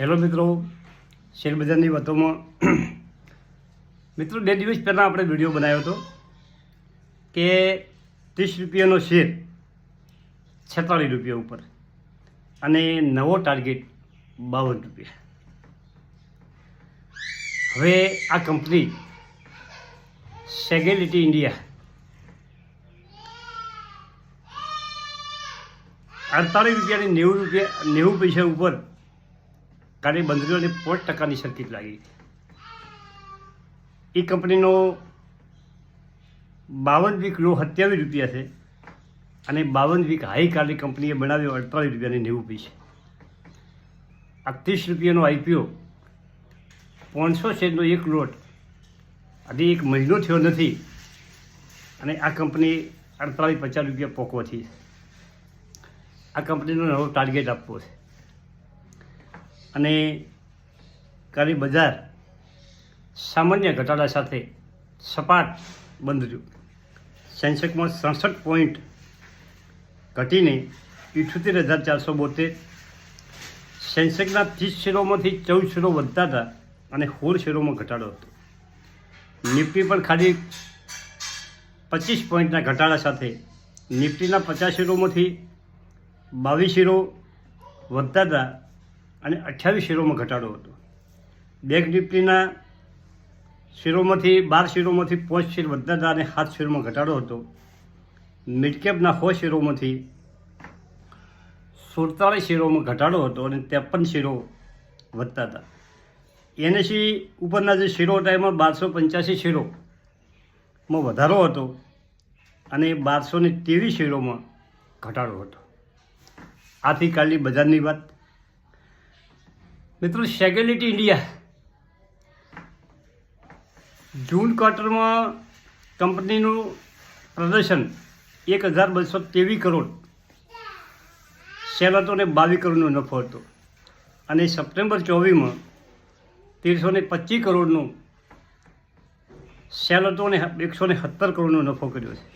Hello મિત્રો શેરબજારની વાતોમાં. મિત્રો, બે દિવસ પહેલાં આપણે વીડિયો બનાવ્યો હતો કે ત્રીસ રૂપિયાનો શેર છેતાળીસ રૂપિયા ઉપર અને નવો ટાર્ગેટ બાવન રૂપિયા. હવે આ કંપની સેગેલિટી ઇન્ડિયા અડતાળીસ રૂપિયાની નેવું રૂપિયા, નેવું પૈસા ઉપર કાલે બંદરીઓને પોચ ટકાની સર્કિટ લાગી. એ કંપનીનો બાવન વીક લો સત્યાવીસ રૂપિયા છે અને બાવન વીક હાઈ કાલે કંપનીએ બનાવ્યો અડતાલીસ રૂપિયાની નેવું પૈસા આ ત્રીસ રૂપિયાનો આઈપીઓ પાંચસો શેરનો એક લોટ. હજી એક મહિનો થયો નથી અને આ કંપની અડતાલીસ પચાસ રૂપિયા પોકવાથી આ કંપનીનો નવો ટાર્ગેટ આપવો છે. અને કાલે બજાર સામાન્ય ઘટાડા સાથે સપાટ બંધ રહ્યું. સેન્સેક્સમાં સડસઠ પોઈન્ટ ઘટીને ઇઠોતેર હજાર ચારસો બોતેર. સેન્સેક્સના ત્રીસ શેરોમાંથી ચૌદ શેરો વધતા હતા અને સોળ શેરોમાં ઘટાડો હતો. નિફ્ટી પણ ખાલી પચીસ પોઈન્ટના ઘટાડા સાથે નિફ્ટીના પચાસ શેરોમાંથી બાવીસ શેરો વધતા હતા અને અઠ્યાવીસ શેરોમાં ઘટાડો હતો. બેંક નિફ્ટીના શેરોમાંથી બાર શેરોમાંથી પાંચ શેર વધતા હતા અને સાત શેરોમાં ઘટાડો હતો. મિડકેપના સો શેરોમાંથી સુડતાળીસ શેરોમાં ઘટાડો હતો અને ત્રેપન શેરો વધતા હતા. એનએસી ઉપરના જે શેરો હતા એમાં બારસો પંચ્યાસી શેરોમાં વધારો હતો અને બારસો ને ત્રેવીસ શેરોમાં ઘટાડો હતો. આથી કાલની બજારની વાત મિત્રો સેગેલિટી ઇન્ડિયા જૂન ક્વાર્ટરમાં કંપનીનું પ્રદર્શન એક હજાર બસો ત્રેવીસ કરોડ. સેલ હતો ને બાવીસ કરોડનો નફો હતો. અને સપ્ટેમ્બર ચોવીસમાં તેરસો ને પચીસ કરોડનો સેલ હતો અને એકસો ને સત્તર કરોડનો નફો કર્યો છે.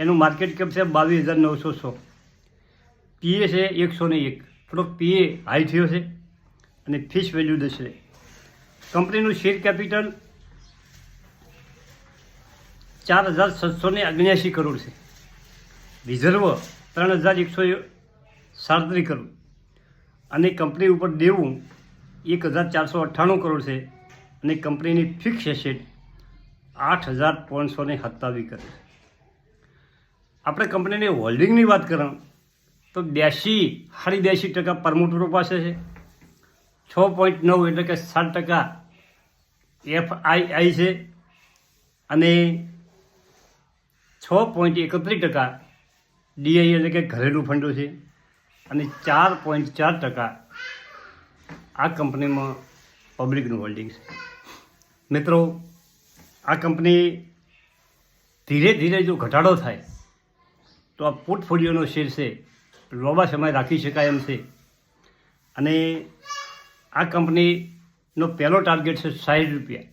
એનું માર્કેટ કેપ છે બાવીસ હજાર નવસો સો. પીએ છે એકસો ને એક. થોડોક પીએ હાઈ થયો છે. અને ફિશ વેલ્યુ છે કંપનીનું શેર કેપિટલ ચાર હજાર સાતસો ને કરોડ છે. રિઝર્વ ત્રણ હજાર એકસો સાડત્રીસ કરોડ. અને કંપની ઉપર દેવું એક હજાર ચારસો અઠ્ઠાણું કરોડ છે. અને કંપનીની ફિક્સ એસેટ આઠ હજાર ત્રણસો ને સત્તાવીસ કરોડ આપણે કંપનીની હોલ્ડિંગની વાત કਰਾਂ તો બ્યાસી સાડી બ્યાસી ટકા પરમોટરો પાસે છે. છ પોઈન્ટ નવ એટલે કે સાત ટકા એફ આઈ આઈ છે અને છ પોઈન્ટ એકત્રીસ ટકા ડીઆઈ એટલે કે ઘરેલું ફંડો છે અને ચાર પોઈન્ટ ચાર ટકા આ કંપનીમાં પબ્લિકનું હોલ્ડિંગ છે. મિત્રો, આ કંપની ધીરે ધીરે જો ઘટાડો થાય, તો આ પોર્ટફોલિયોનો શેર છે લાંબા સમય રાખી શકાય એમ છે. અને આ કંપનીનો પહેલો ટાર્ગેટ છે સાઠ રૂપિયા.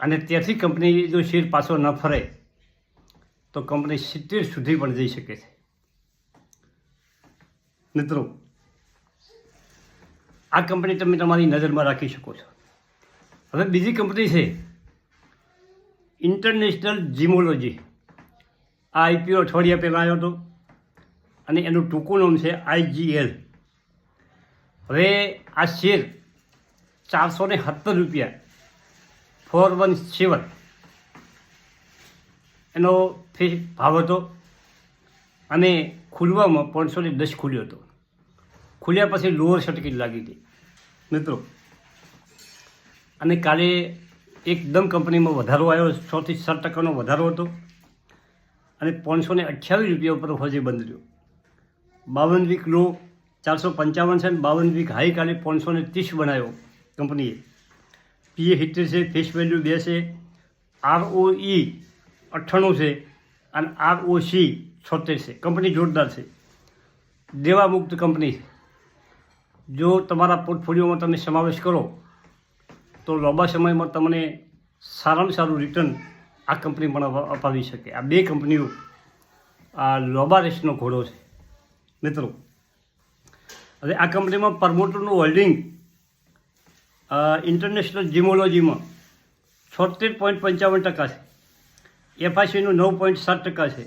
અને ત્યાંથી કંપની જો શેર પાછો ન ફરે, તો કંપની સિત્તેર સુધી પણ જઈ શકે છે. મિત્રો, આ કંપની તમે તમારી નજરમાં રાખી શકો છો. હવે બીજી કંપની છે ઇન્ટરનેશનલ જીમોલોજી આ આઈપીઓ અઠવાડિયા પહેલાં આવ્યો હતો અને એનું ટૂંકું નામ છે આઈજીએલ હવે આ શેર ચારસો ને સત્તર રૂપિયા. Four one seven. એનો ફી ભાવ હતો અને ખુલવામાં પાંચસો ને દસ ખુલ્યો હતો. ખુલ્યા પછી લોઅર સર્ટિફિકેટ લાગી હતી. મિત્રો, અને કાલે એકદમ કંપનીમાં વધારો આવ્યો છથી સાત ટકાનો વધારો હતો અને પાંચસો ને અઠ્યાવીસ રૂપિયા ઉપર હોજે બંધ રહ્યો. બાવન વીક લો ચારસો પંચાવન છે બાવન વીક હાઈ કાલે પાંચસો ને ત્રીસ બનાવ્યો કંપનીએ. પીએ સિત્તેર છે ફેસ વેલ્યુ બે છે આરઓઈ અઠ્ઠાણું છે અને આરઓસી છોતેર છે. કંપની જોરદાર છે. દેવા મુક્ત કંપની. છે જો તમારા પોર્ટફોલિયોમાં તમે સમાવેશ કરો, તો લાંબા સમયમાં તમને સારામાં સારું રિટર્ન આ કંપની પણ અપાવી શકે. આ બે કંપનીઓ આ લોબા રેસનો ઘોડો છે. મિત્રો હવે આ કંપનીમાં પ્રમોટરનું હોલ્ડિંગ ઇન્ટરનેશનલ જીમોલોજીમાં છોતેર પોઈન્ટ પંચાવન ટકા છે. એફઆઈસીનું નવ પોઈન્ટ સાત ટકા છે.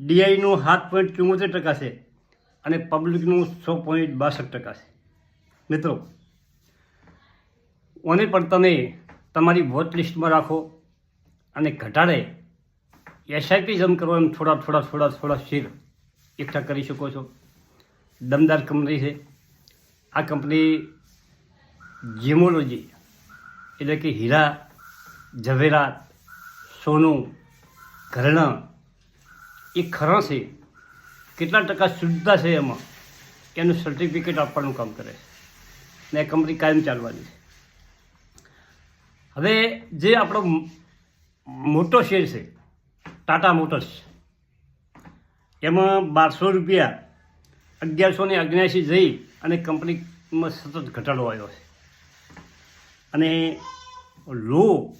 ડીઆઈનું સાત પોઈન્ટ ચુમ્મોતેર ટકા છે. અને પબ્લિકનું છ પોઈન્ટ બાસઠ ટકા છે. મિત્રો, ઓને પણ તમે તમારી વોચ લિસ્ટમાં રાખો અને ઘટાડે. એસઆઈપી જમ કરો એમ થોડા થોડા થોડા થોડા શેર એકઠા કરી શકો છો. દમદાર કંપની છે. આ કંપની જીમોલોજી એટલે કે હીરા, ઝવેરાત, સોનું, ઘરેણાં, એ ખરા છે. કેટલા ટકા શુદ્ધતા છે એમાં? એનું સર્ટિફિકેટ આપવાનું કામ કરે છે. ને એ કંપની કાયમ ચાલવાની છે. હવે જે આપણો મોટો શેર છે, ટાટા મોટર્સ, એમાં બારસો રૂપિયા અગિયારસો ને અગ્યાસી જઈ અને કંપનીમાં સતત ઘટાડો આવ્યો છે. અને લો,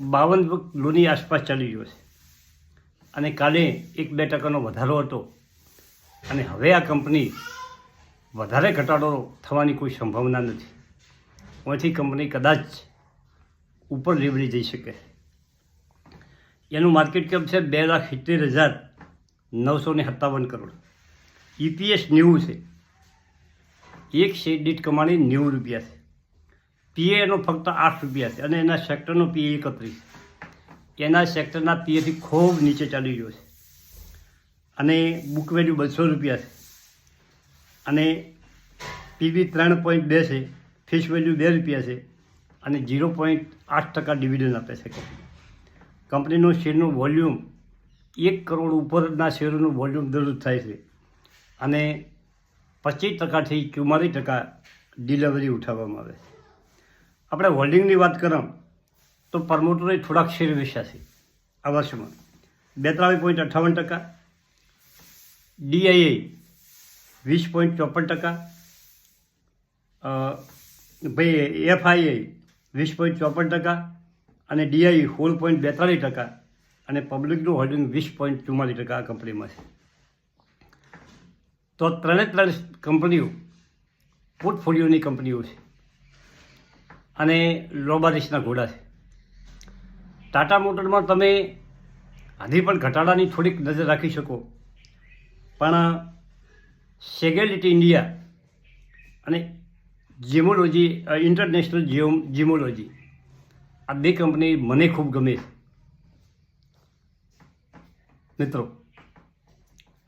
બાવન લોની આસપાસ ચાલી રહ્યો છે. અને કાલે એક બે ટકાનો વધારો હતો. અને હવે આ કંપની વધારે ઘટાડો થવાની કોઈ સંભાવના નથી. ઓથી કંપની કદાચ ઉપર લેવડી જઈ શકે. એનું માર્કેટ કેપ છે બે લાખ સિત્તેર હજાર નવસો ને સત્તાવન કરોડ. ઈપીએસ નેવું છે. એક શેર દીઠ કમાણી નેવું રૂપિયા છે. પીએ એનો ફક્ત આઠ રૂપિયા છે અને એના સેક્ટરનો પીએ એકત્રીસ. એના સેક્ટરના પીએથી ખૂબ નીચે ચાલી રહ્યો છે. અને બુક વેલ્યુ બસો રૂપિયા છે. અને પીવી ત્રણ પોઈન્ટ બે છે ફિશ વેલ્યુ બે રૂપિયા છે અને ઝીરો પોઈન્ટ આઠ ટકા ડિવિડન્ડ આપે છે કંપની કંપનીનું શેરનું વોલ્યુમ એક કરોડ ઉપરના શેરોનું વોલ્યુમ દરરોજ થાય છે. અને પચીસ ટકાથી ચુમ્માલીસ ટકા ડિલિવરી ઉઠાવવામાં આવે છે. આપણે હોલ્ડિંગની વાત કરો તો પ્રમોટરે થોડાક શેર વેચ્યા છે આ વર્ષમાં. બેતાળીસ પોઈન્ટ અઠ્ઠાવન ટકા ડીઆઈએ વીસ પોઈન્ટ ચોપન ટકા ભાઈ એફઆઈએ વીસ પોઈન્ટ ચોપન ટકા અને ડીઆઈ સોળ પોઈન્ટ બેતાળીસ ટકા અને પબ્લિકનું હોલ્ડિંગ વીસ પોઈન્ટ ચુમ્માલીસ ટકા આ કંપનીમાં છે. તો ત્રણે ત્રણ કંપનીઓ, પોર્ટફોલિયોની કંપનીઓ છે. અને લોબારિશના ઘોડા છે. ટાટા મોટરમાં તમે હજી પણ ઘટાડાની થોડીક નજર રાખી શકો. પણ સેગેલિટી ઇન્ડિયા અને જીમોલોજી ઇન્ટરનેશનલ જીઓ જીમોલોજી, આ બે કંપની મને ખૂબ ગમે છે. મિત્રો,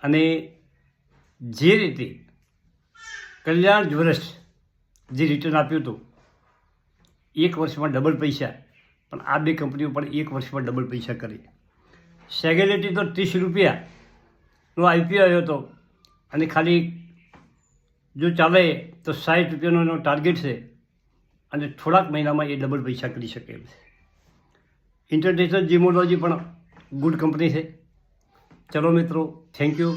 અને જે રીતે કલ્યાણ વર્ષ જે રિટર્ન આપ્યું હતું, એક વર્ષમાં ડબલ પૈસા, પણ આ બે કંપનીઓ પણ એક વર્ષમાં ડબલ પૈસા કરી. સેગેલિટી તો ત્રીસ રૂપિયાનો આઈપીઓ આવ્યો હતો અને ખાલી જો ચાલે તો સાઠ રૂપિયાનો એનો ટાર્ગેટ છે અને થોડાક મહિનામાં એ ડબલ પૈસા કરી શકે એમ છે. ઇન્ટરનેશનલ જીમોલોજી પણ ગુડ કંપની છે. ચલો મિત્રો થેન્ક યુ